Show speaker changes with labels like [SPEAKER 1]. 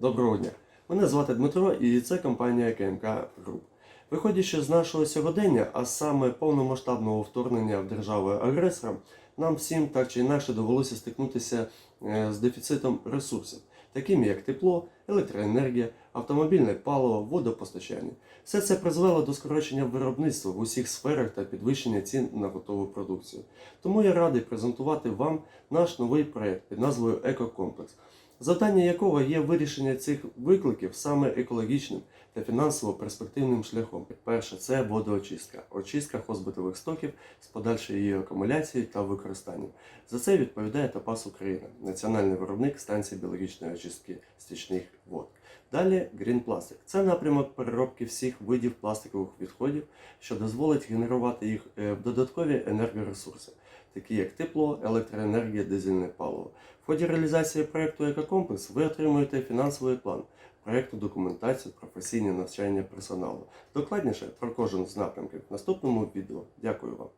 [SPEAKER 1] Доброго дня! Мене звати Дмитро і це компанія КМК Group. Виходячи з нашого сьогодення, а саме повномасштабного вторгнення в державу агресора, нам всім так чи інакше довелося стикнутися е, з дефіцитом ресурсів, такими як тепло, електроенергія, автомобільне паливо, водопостачання. Все це призвело до скорочення виробництва в усіх сферах та підвищення цін на готову продукцію. Тому я радий презентувати вам наш новий проект під назвою Екокомплекс, завдання якого є вирішення цих викликів саме екологічним та фінансово перспективним шляхом. Перше це водоочистка, очистка хозбитових стоків з подальшою її акумуляцією та використанням. За це відповідає Топас Україна, національний виробник станції біологічної очистки стічних. Далі Green Plastic. Це напрямок переробки всіх видів пластикових відходів, що дозволить генерувати їх е, в додаткові енергоресурси, такі як тепло, електроенергія, дизельне паливо. В ході реалізації проєкту Екокомплекс ви отримуєте фінансовий план, проєкту документацію, професійне навчання персоналу. Докладніше про кожен з напрямків в наступному відео. Дякую вам.